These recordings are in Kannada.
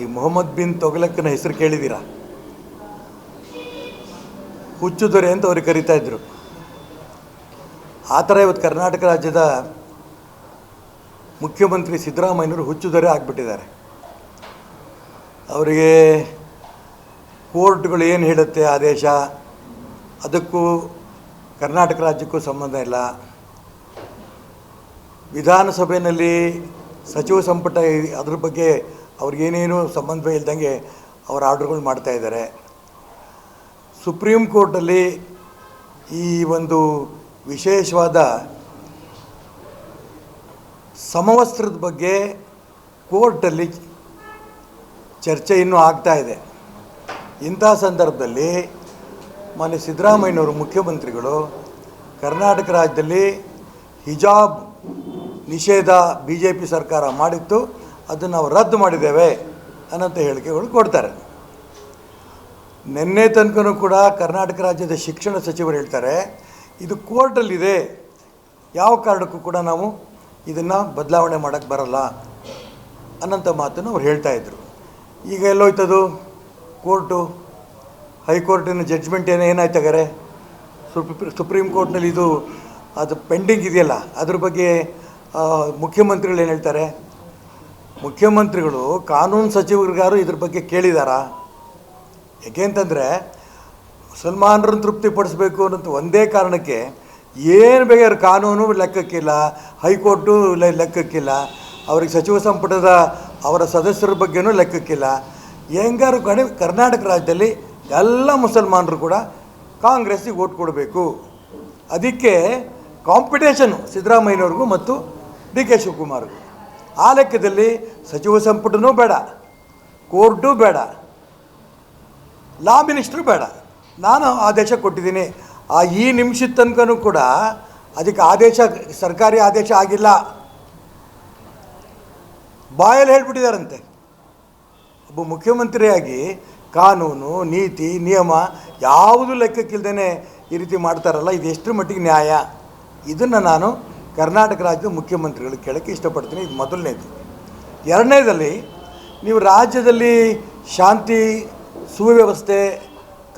ಈ ಮೊಹಮ್ಮದ್ ಬಿನ್ ತೊಗಲಕ್ಕನ ಹೆಸರು ಕೇಳಿದ್ದೀರಾ? ಹುಚ್ಚು ದೊರೆ ಅಂತ ಅವ್ರಿಗೆ ಕರಿತಾ ಇದ್ರು. ಆ ಥರ ಇವತ್ತು ಕರ್ನಾಟಕ ರಾಜ್ಯದ ಮುಖ್ಯಮಂತ್ರಿ ಸಿದ್ದರಾಮಯ್ಯನವರು ಹುಚ್ಚು ದೊರೆ ಆಗಿಬಿಟ್ಟಿದ್ದಾರೆ. ಅವರಿಗೆ ಕೋರ್ಟ್ಗಳು ಏನು ಹೇಳುತ್ತೆ ಆದೇಶ? ಅದಕ್ಕೂ ಕರ್ನಾಟಕ ರಾಜ್ಯಕ್ಕೂ ಸಂಬಂಧ ಇಲ್ಲ. ವಿಧಾನಸಭೆಯಲ್ಲಿ ಸಚಿವ ಸಂಪುಟ ಅದ್ರ ಬಗ್ಗೆ ಅವ್ರಿಗೇನೇನು ಸಂಬಂಧವೇ ಇಲ್ದಂಗೆ ಅವ್ರ ಆರ್ಡ್ರ್ಗಳು ಮಾಡ್ತಾ ಇದ್ದಾರೆ. ಸುಪ್ರೀಂ ಕೋರ್ಟಲ್ಲಿ ಈ ಒಂದು ವಿಶೇಷವಾದ ಸಮವಸ್ತ್ರದ ಬಗ್ಗೆ ಕೋರ್ಟಲ್ಲಿ ಚರ್ಚೆ ಇನ್ನೂ ಆಗ್ತಾ ಇದೆ. ಇಂಥ ಸಂದರ್ಭದಲ್ಲಿ ಮಾನ್ಯ ಸಿದ್ದರಾಮಯ್ಯನವರು ಮುಖ್ಯಮಂತ್ರಿಗಳು ಕರ್ನಾಟಕ ರಾಜ್ಯದಲ್ಲಿ ಹಿಜಾಬ್ ನಿಷೇಧ ಬಿ ಜೆ ಪಿ ಸರ್ಕಾರ ಮಾಡಿತ್ತು. ಅದನ್ನು ನಾವು ರದ್ದು ಮಾಡಿದ್ದೇವೆ ಅನ್ನೋಂಥ ಹೇಳಿಕೆಗಳು ಕೊಡ್ತಾರೆ. ನಿನ್ನೆ ತನಕನೂ ಕೂಡ ಕರ್ನಾಟಕ ರಾಜ್ಯದ ಶಿಕ್ಷಣ ಸಚಿವರು ಹೇಳ್ತಾರೆ, ಇದು ಕೋರ್ಟಲ್ಲಿದೆ, ಯಾವ ಕಾರಣಕ್ಕೂ ಕೂಡ ನಾವು ಇದನ್ನು ಬದಲಾವಣೆ ಮಾಡೋಕ್ಕೆ ಬರಲ್ಲ ಅನ್ನೋಂಥ ಮಾತನ್ನು ಅವ್ರು ಹೇಳ್ತಾ ಇದ್ರು. ಈಗ ಎಲ್ಲೋಯ್ತದು? ಕೋರ್ಟು, ಹೈಕೋರ್ಟಿನ ಜಡ್ಜ್ಮೆಂಟ್ ಏನೋ ಏನಾಯ್ತು ಹಾಗಾರೆ ಸುಪ್ರೀ ಸುಪ್ರೀಂ ಕೋರ್ಟ್ನಲ್ಲಿ ಇದು ಅದು ಪೆಂಡಿಂಗ್ ಇದೆಯಲ್ಲ, ಅದ್ರ ಬಗ್ಗೆ ಮುಖ್ಯಮಂತ್ರಿಗಳು ಏನು ಹೇಳ್ತಾರೆ? ಮುಖ್ಯಮಂತ್ರಿಗಳು, ಕಾನೂನು ಸಚಿವರಿಗಾರು ಇದ್ರ ಬಗ್ಗೆ ಕೇಳಿದಾರಾ? ಯಾಕೆ ಅಂತಂದರೆ ತೃಪ್ತಿ ಪಡಿಸ್ಬೇಕು ಅನ್ನೋದು ಒಂದೇ ಕಾರಣಕ್ಕೆ ಏನು ಬೇಕಾದ್ರೆ ಕಾನೂನು ಲೆಕ್ಕಕ್ಕಿಲ್ಲ, ಹೈಕೋರ್ಟು ಲೆಕ್ಕಕ್ಕಿಲ್ಲ, ಅವ್ರಿಗೆ ಸಚಿವ ಸಂಪುಟದ ಅವರ ಸದಸ್ಯರ ಬಗ್ಗೆನೂ ಲೆಕ್ಕಕ್ಕಿಲ್ಲ. ಹೆಂಗಾರು ಕಡೆ ಕರ್ನಾಟಕ ರಾಜ್ಯದಲ್ಲಿ ಎಲ್ಲ ಮುಸಲ್ಮಾನರು ಕೂಡ ಕಾಂಗ್ರೆಸ್ಸಿಗೆ ಓಟ್ ಕೊಡಬೇಕು. ಅದಕ್ಕೆ ಕಾಂಪಿಟೇಷನು ಸಿದ್ದರಾಮಯ್ಯನವ್ರಿಗೂ ಮತ್ತು ಡಿ ಕೆ ಶಿವಕುಮಾರ್ಗೂ. ಆ ಲೆಕ್ಕದಲ್ಲಿ ಸಚಿವ ಸಂಪುಟನೂ ಬೇಡ, ಕೋರ್ಟು ಬೇಡ, ಲಾ ಮಿನಿಸ್ಟ್ರು ಬೇಡ. ನಾನು ಆದೇಶ ಕೊಟ್ಟಿದ್ದೀನಿ. ಆ ಈ ನಿಮಿಷದ ತನಕನೂ ಕೂಡ ಅದಕ್ಕೆ ಆದೇಶ, ಸರ್ಕಾರಿ ಆದೇಶ ಆಗಿಲ್ಲ. ಬಾಯಲ್ಲಿ ಹೇಳ್ಬಿಟ್ಟಿದ್ದಾರಂತೆ. ಒಬ್ಬ ಮುಖ್ಯಮಂತ್ರಿಯಾಗಿ ಕಾನೂನು, ನೀತಿ, ನಿಯಮ ಯಾವುದು ಲೆಕ್ಕಕ್ಕಿಲ್ದೇ ಈ ರೀತಿ ಮಾಡ್ತಾರಲ್ಲ ಇದು ಎಷ್ಟರ ಮಟ್ಟಿಗೆ ನ್ಯಾಯ? ಇದನ್ನು ನಾನು ಕರ್ನಾಟಕ ರಾಜ್ಯದ ಮುಖ್ಯಮಂತ್ರಿಗಳು ಕೇಳೋಕ್ಕೆ ಇಷ್ಟಪಡ್ತೀನಿ. ಇದು ಮೊದಲನೇದು. ಎರಡನೇದಲ್ಲಿ ನೀವು ರಾಜ್ಯದಲ್ಲಿ ಶಾಂತಿ, ಸುವ್ಯವಸ್ಥೆ,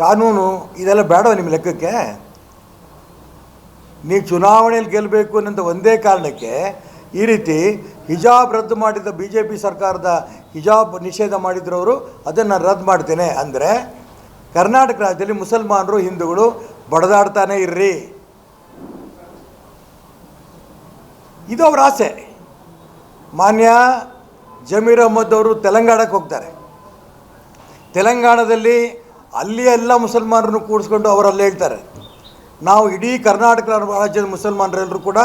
ಕಾನೂನು ಇದೆಲ್ಲ ಬೇಡವ ನಿಮ್ಮ ಲೆಕ್ಕಕ್ಕೆ? ನೀವು ಚುನಾವಣೆಯಲ್ಲಿ ಗೆಲ್ಲಬೇಕು ಅನ್ನೋಂಥ ಒಂದೇ ಕಾರಣಕ್ಕೆ ಈ ರೀತಿ ಹಿಜಾಬ್ ರದ್ದು ಮಾಡಿದ ಬಿ ಜೆ ಪಿ ಸರ್ಕಾರದ ಹಿಜಾಬ್ ನಿಷೇಧ ಮಾಡಿದ್ರವರು, ಅದನ್ನು ರದ್ದು ಮಾಡ್ತೇನೆ. ಅಂದರೆ ಕರ್ನಾಟಕ ರಾಜ್ಯದಲ್ಲಿ ಮುಸಲ್ಮಾನರು, ಹಿಂದೂಗಳು ಬಡದಾಡ್ತಾನೆ ಇರ್ರಿ. ಇದು ಅವ್ರ ಆಸೆ. ಮಾನ್ಯ ಜಮೀರ್ ಅಹ್ಮದ್ ಅವರು ತೆಲಂಗಾಣಕ್ಕೆ ಹೋಗ್ತಾರೆ. ತೆಲಂಗಾಣದಲ್ಲಿ ಅಲ್ಲಿ ಎಲ್ಲ ಮುಸಲ್ಮಾನರನ್ನು ಕೂಡಿಸ್ಕೊಂಡು ಅವರಲ್ಲಿ ಹೇಳ್ತಾರೆ. ನಾವು ಇಡೀ ಕರ್ನಾಟಕ ರಾಜ್ಯದ ಮುಸಲ್ಮಾನರೆಲ್ಲರೂ ಕೂಡ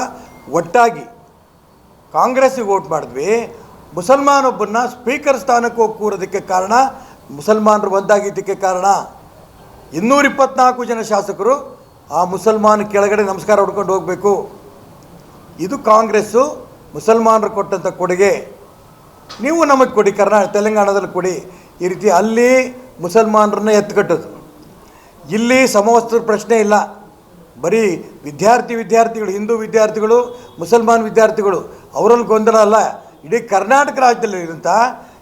ಒಟ್ಟಾಗಿ ಕಾಂಗ್ರೆಸ್ಸಿಗೆ ವೋಟ್ ಮಾಡಿದ್ವಿ. ಮುಸಲ್ಮಾನೊಬ್ಬನ್ನ ಸ್ಪೀಕರ್ ಸ್ಥಾನಕ್ಕೆ ಹೋಗಿ ಕೂರೋದಕ್ಕೆ ಕಾರಣ ಮುಸಲ್ಮಾನರು ಒಂದಾಗಿದ್ದಕ್ಕೆ ಕಾರಣ. ಇನ್ನೂರಿಪ್ಪತ್ನಾಲ್ಕು ಜನ ಶಾಸಕರು ಆ ಮುಸಲ್ಮಾನ ಕೆಳಗಡೆ ನಮಸ್ಕಾರ ಹೊಡ್ಕೊಂಡು ಹೋಗಬೇಕು. ಇದು ಕಾಂಗ್ರೆಸ್ಸು ಮುಸಲ್ಮಾನರು ಕೊಟ್ಟಂಥ ಕೊಡುಗೆ. ನೀವು ನಮಗೆ ಕೊಡಿ ಕರ್ನಾಟಕ ತೆಲಂಗಾಣದಲ್ಲಿ ಕೊಡಿ. ಈ ರೀತಿ ಅಲ್ಲಿ ಮುಸಲ್ಮಾನರನ್ನ ಎತ್ತುಕಟ್ಟೋದು. ಇಲ್ಲಿ ಸಮವಸ್ತ್ರ ಪ್ರಶ್ನೆ ಇಲ್ಲ. ಬರೀ ವಿದ್ಯಾರ್ಥಿ ವಿದ್ಯಾರ್ಥಿಗಳು, ಹಿಂದೂ ವಿದ್ಯಾರ್ಥಿಗಳು, ಮುಸಲ್ಮಾನ್ ವಿದ್ಯಾರ್ಥಿಗಳು, ಅವರಲ್ಲಿ ಗೊಂದಲ ಅಲ್ಲ. ಇಡೀ ಕರ್ನಾಟಕ ರಾಜ್ಯದಲ್ಲಿ ಇರೋಂಥ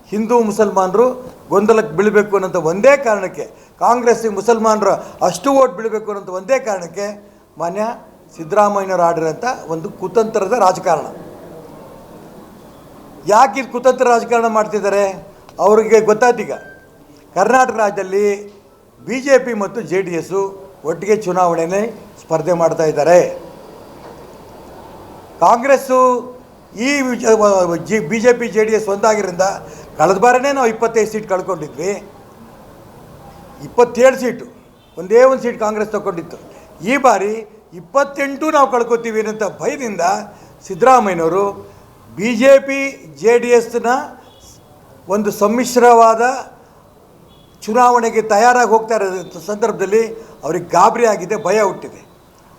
ಹಿಂದೂ ಮುಸಲ್ಮಾನರು ಗೊಂದಲಕ್ಕೆ ಬೀಳಬೇಕು ಅನ್ನೋಂಥ ಒಂದೇ ಕಾರಣಕ್ಕೆ, ಕಾಂಗ್ರೆಸ್ಸಿಗೆ ಮುಸಲ್ಮಾನರು ಅಷ್ಟು ಓಟ್ ಬೀಳಬೇಕು ಅನ್ನೋಂಥ ಒಂದೇ ಕಾರಣಕ್ಕೆ ಮಾನ್ಯ ಸಿದ್ದರಾಮಯ್ಯನವರು ಆಡಿರೋಂಥ ಒಂದು ಕುತಂತ್ರದ ರಾಜಕಾರಣ. ಯಾಕೆ ಇದು ಕುತಂತ್ರ ರಾಜಕಾರಣ ಮಾಡ್ತಿದ್ದಾರೆ? ಅವರಿಗೆ ಗೊತ್ತಾಯ್ತೀಗ ಕರ್ನಾಟಕ ರಾಜ್ಯದಲ್ಲಿ ಬಿ ಜೆ ಪಿ ಮತ್ತು ಜೆ ಡಿ ಎಸ್ಸು ಒಟ್ಟಿಗೆ ಚುನಾವಣೆಯಲ್ಲಿ ಸ್ಪರ್ಧೆ ಮಾಡ್ತಾ ಇದ್ದಾರೆ. ಕಾಂಗ್ರೆಸ್ಸು ಈ G B J P J D S ಒಂದಾಗಿರೋದ್ರಿಂದ ಕಳೆದ ಬಾರಿನೇ ನಾವು ಇಪ್ಪತ್ತೈದು ಸೀಟ್ ಕಳ್ಕೊಂಡಿದ್ವಿ. ಇಪ್ಪತ್ತೇಳು ಸೀಟು, ಒಂದೇ ಒಂದು ಸೀಟ್ ಕಾಂಗ್ರೆಸ್ ತಗೊಂಡಿತ್ತು. ಈ ಬಾರಿ ಇಪ್ಪತ್ತೆಂಟು ನಾವು ಕಳ್ಕೊತೀವಿ ಅನ್ನೋಂಥ ಭಯದಿಂದ ಸಿದ್ದರಾಮಯ್ಯನವರು B J P J D ಎಸ್ನ ಒಂದು ಸಮ್ಮಿಶ್ರವಾದ ಚುನಾವಣೆಗೆ ತಯಾರಾಗಿ ಹೋಗ್ತಾ ಇರೋದಂಥ ಸಂದರ್ಭದಲ್ಲಿ ಅವ್ರಿಗೆ ಗಾಬರಿ ಆಗಿದೆ, ಭಯ ಹುಟ್ಟಿದೆ.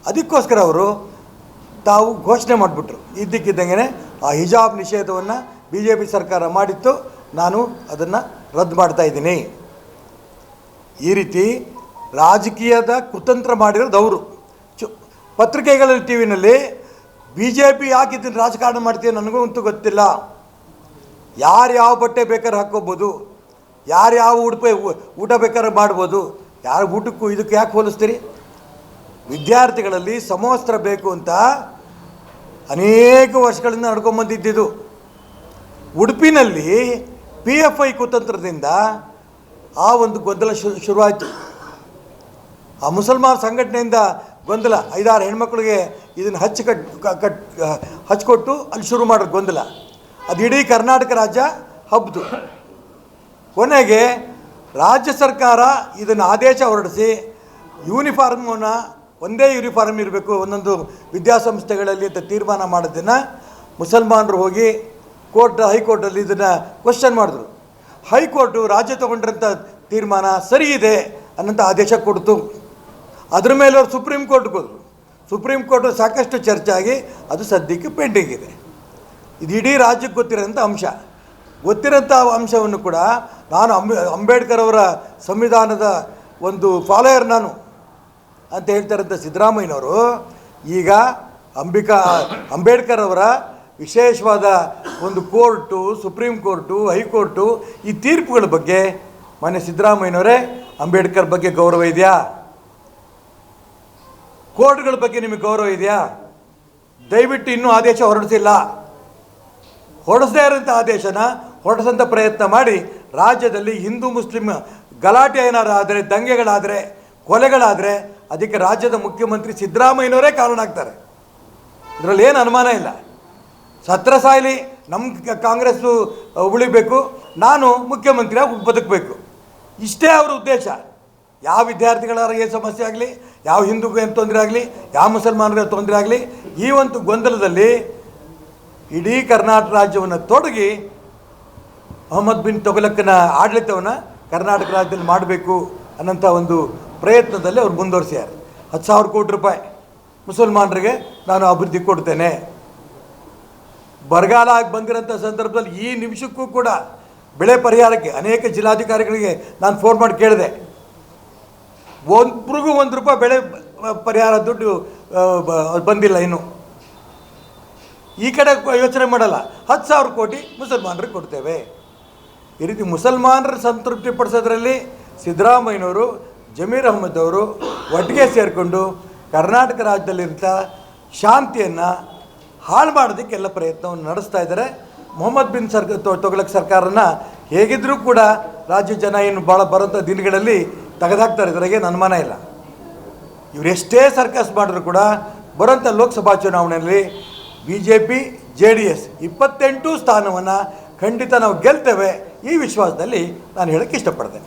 ಅದಕ್ಕೋಸ್ಕರ ಅವರು ತಾವು ಘೋಷಣೆ ಮಾಡಿಬಿಟ್ರು. ಇದ್ದಕ್ಕಿದ್ದಂಗೆ ಆ ಹಿಜಾಬ್ ನಿಷೇಧವನ್ನು ಬಿ ಜೆ ಪಿ ಸರ್ಕಾರ ಮಾಡಿತ್ತು. ನಾನು ಅದನ್ನು ರದ್ದು ಮಾಡ್ತಾ ಇದ್ದೀನಿ. ಈ ರೀತಿ ರಾಜಕೀಯದ ಕುತಂತ್ರ ಮಾಡಿರೋದು ಅವರು. ಪತ್ರಿಕೆಗಳಲ್ಲಿ ಟಿ ವಿನಲ್ಲಿ ಬಿ ಜೆ ಪಿ ಯಾಕೆ ಇದನ್ನು ರಾಜಕಾರಣ ಮಾಡ್ತೀವಿ ನನಗೂ ಅಂತೂ ಗೊತ್ತಿಲ್ಲ. ಯಾರು ಯಾವ ಬಟ್ಟೆ ಬೇಕಾದ್ರೆ ಹಾಕ್ಕೋಬೋದು, ಯಾರು ಯಾವ ಉಡುಪೆ ಊಟ ಬೇಕಾದ್ರೆ ಮಾಡ್ಬೋದು. ಯಾರು ಊಟಕ್ಕೂ ಇದಕ್ಕೆ ಯಾಕೆ ಹೋಲಿಸ್ತೀರಿ? ವಿದ್ಯಾರ್ಥಿಗಳಲ್ಲಿ ಸಮವಸ್ತ್ರ ಬೇಕು ಅಂತ ಅನೇಕ ವರ್ಷಗಳಿಂದ ನಡ್ಕೊಂಬಂದಿದ್ದಿದ್ದು ಉಡುಪಿನಲ್ಲಿ ಪಿ ಎಫ್ ಐ ಕುತಂತ್ರದಿಂದ ಆ ಒಂದು ಗೊಂದಲ ಶುರು ಶುರುವಾಯಿತು. ಆ ಮುಸಲ್ಮಾನ ಸಂಘಟನೆಯಿಂದ ಗೊಂದಲ. ಐದಾರು ಹೆಣ್ಮಕ್ಳಿಗೆ ಇದನ್ನು ಹಚ್ಚಿ ಕಟ್ ಕಟ್ ಹಚ್ಕೊಟ್ಟು ಅಲ್ಲಿ ಶುರು ಮಾಡೋದು ಗೊಂದಲ. ಅದು ಇಡೀ ಕರ್ನಾಟಕ ರಾಜ್ಯ ಹಬ್ದು. ಕೊನೆಗೆ ರಾಜ್ಯ ಸರ್ಕಾರ ಇದನ್ನು ಆದೇಶ ಹೊರಡಿಸಿ ಯೂನಿಫಾರ್ಮನ್ನು ಒಂದೇ ಯೂನಿಫಾರ್ಮ್ ಇರಬೇಕು, ಒಂದೊಂದು ವಿದ್ಯಾಸಂಸ್ಥೆಗಳಲ್ಲಿ ಅಂತ ತೀರ್ಮಾನ ಮಾಡೋದನ್ನು ಮುಸಲ್ಮಾನರು ಹೋಗಿ ಕೋರ್ಟ್, ಹೈಕೋರ್ಟಲ್ಲಿ ಇದನ್ನು ಕ್ವಶನ್ ಮಾಡಿದ್ರು. ಹೈಕೋರ್ಟು ರಾಜ್ಯ ತಗೊಂಡಿರೋಂಥ ತೀರ್ಮಾನ ಸರಿ ಇದೆ ಅನ್ನೋಂಥ ಆದೇಶ ಕೊಡ್ತು. ಅದ್ರ ಮೇಲೆ ಅವ್ರು ಸುಪ್ರೀಂ ಕೋರ್ಟ್ಗೆ ಹೋದರು. ಸುಪ್ರೀಂ ಕೋರ್ಟ್ ಸಾಕಷ್ಟು ಚರ್ಚೆ ಆಗಿ ಅದು ಸದ್ಯಕ್ಕೆ ಪೆಂಡಿಂಗ್ ಇದೆ. ಇದು ಇಡೀ ರಾಜ್ಯಕ್ಕೆ ಗೊತ್ತಿರೋಂಥ ಅಂಶ. ಗೊತ್ತಿರೋಂಥ ಅಂಶವನ್ನು ಕೂಡ ನಾನು ಅಂಬೆ, ಅಂಬೇಡ್ಕರ್ ಅವರ ಸಂವಿಧಾನದ ಒಂದು ಫಾಲೋಯರ್ ನಾನು ಅಂತ ಹೇಳ್ತಾರಂಥ ಸಿದ್ದರಾಮಯ್ಯನವರು, ಈಗ ಅಂಬಿಕಾ, ಅಂಬೇಡ್ಕರ್ ಅವರ ವಿಶೇಷವಾದ ಒಂದು ಕೋರ್ಟು, ಸುಪ್ರೀಂ ಕೋರ್ಟು, ಹೈಕೋರ್ಟು ಈ ತೀರ್ಪುಗಳ ಬಗ್ಗೆ ಮಾನ್ಯ ಸಿದ್ದರಾಮಯ್ಯನವರೇ ಅಂಬೇಡ್ಕರ್ ಬಗ್ಗೆ ಗೌರವ ಇದೆಯಾ? ಕೋರ್ಟ್ಗಳ ಬಗ್ಗೆ ನಿಮಗೆ ಗೌರವ ಇದೆಯಾ? ದಯವಿಟ್ಟು ಇನ್ನೂ ಆದೇಶ ಹೊರಡಿಸಿಲ್ಲ. ಹೊರಡಿಸದೇ ಇರೋಂಥ ಆದೇಶನ ಹೊರಡಿಸೋಂಥ ಪ್ರಯತ್ನ ಮಾಡಿ. ರಾಜ್ಯದಲ್ಲಿ ಹಿಂದೂ, ಮುಸ್ಲಿಂ ಗಲಾಟೆ ಏನಾರು ಆದರೆ ದಂಗೆಗಳಾದರೆ, ಕೊಲೆಗಳಾದರೆ, ಅದಕ್ಕೆ ರಾಜ್ಯದ ಮುಖ್ಯಮಂತ್ರಿ ಸಿದ್ದರಾಮಯ್ಯನವರೇ ಕಾರಣ ಆಗ್ತಾರೆ. ಇದರಲ್ಲಿ ಏನು ಅನುಮಾನ ಇಲ್ಲ. ಸತ್ರ ಸಾಯಲಿ ನಮ್ಮ ಕಾಂಗ್ರೆಸ್ಸು ಉಳಿಬೇಕು, ನಾನು ಮುಖ್ಯಮಂತ್ರಿಯಾಗಿ ಬದುಕಬೇಕು. ಇಷ್ಟೇ ಅವ್ರ ಉದ್ದೇಶ. ಯಾವ ವಿದ್ಯಾರ್ಥಿಗಳಾರ ಏನು ಸಮಸ್ಯೆ ಆಗಲಿ? ಯಾವ ಹಿಂದೂ ಏನು ತೊಂದರೆ ಆಗಲಿ? ಯಾವ ಮುಸಲ್ಮಾನರ ತೊಂದರೆ ಆಗಲಿ? ಈ ಒಂದು ಗೊಂದಲದಲ್ಲಿ ಇಡೀ ಕರ್ನಾಟಕ ರಾಜ್ಯವನ್ನು ತೊಡಗಿ ಮೊಹಮ್ಮದ್ ಬಿನ್ ತೊಗಲಕ್ಕನ ಆಡಳಿತವನ್ನು ಕರ್ನಾಟಕ ರಾಜ್ಯದಲ್ಲಿ ಮಾಡಬೇಕು ಅನ್ನೋಂಥ ಒಂದು ಪ್ರಯತ್ನದಲ್ಲಿ ಅವ್ರು ಮುಂದುವರಿಸ್ಯಾರೆ. ಹತ್ತು ಸಾವಿರ ಕೋಟಿ ರೂಪಾಯಿ ಮುಸಲ್ಮಾನರಿಗೆ ನಾನು ಅಭಿವೃದ್ಧಿ ಕೊಡ್ತೇನೆ. ಬರಗಾಲ ಆಗಿ ಬಂದಿರೋಂಥ ಸಂದರ್ಭದಲ್ಲಿ ಈ ನಿಮಿಷಕ್ಕೂ ಕೂಡ ಬೆಳೆ ಪರಿಹಾರಕ್ಕೆ ಅನೇಕ ಜಿಲ್ಲಾಧಿಕಾರಿಗಳಿಗೆ ನಾನು ಫೋನ್ ಮಾಡಿ ಕೇಳಿದೆ. ಒಬ್ರಿಗೂ ಒಂದು ರೂಪಾಯಿ ಬೆಳೆ, ಪರಿಹಾರ ದುಡ್ಡು ಬಂದಿಲ್ಲ ಇನ್ನು. ಈ ಕಡೆ ಯೋಚನೆ ಮಾಡಲ್ಲ. ಹತ್ತು ಸಾವಿರ ಕೋಟಿ ಮುಸಲ್ಮಾನರಿಗೆ ಕೊಡ್ತೇವೆ. ಈ ರೀತಿ ಮುಸಲ್ಮಾನರ ಸಂತೃಪ್ತಿ ಪಡಿಸೋದ್ರಲ್ಲಿ ಸಿದ್ದರಾಮಯ್ಯನವರು, ಜಮೀರ್ ಅಹಮದ್ ಅವರು ಒಟ್ಟಿಗೆ ಸೇರಿಕೊಂಡು ಕರ್ನಾಟಕ ರಾಜ್ಯದಲ್ಲಿರ್ತ ಶಾಂತಿಯನ್ನು ಹಾಳು ಮಾಡೋದಕ್ಕೆಲ್ಲ ಪ್ರಯತ್ನವನ್ನು ನಡೆಸ್ತಾ ಇದ್ದಾರೆ. ಮೊಹಮ್ಮದ್ ಬಿನ್ ಸರ್ಕ ತೊಗಲಕ್ ಸರ್ಕಾರನ ಹೇಗಿದ್ದರೂ ಕೂಡ ರಾಜ್ಯ ಜನ ಏನು ಭಾಳ ಬರೋಂಥ ದಿನಗಳಲ್ಲಿ ತೆಗೆದಾಕ್ತಾರೆ ನನ್ನ ಅನುಮಾನ ಇಲ್ಲ. ಇವರೆಷ್ಟೇ ಸರ್ಕಸ್ ಮಾಡಿದ್ರು ಕೂಡ ಬರುವಂಥ ಲೋಕಸಭಾ ಚುನಾವಣೆಯಲ್ಲಿ B J P J D S ಇಪ್ಪತ್ತೆಂಟು ಸ್ಥಾನವನ್ನು ಖಂಡಿತ ನಾವು ಗೆಲ್ತೇವೆ ಈ ವಿಶ್ವಾಸದಲ್ಲಿ ನಾನು ಹೇಳಕ್ಕೆ ಇಷ್ಟಪಡ್ತೇನೆ.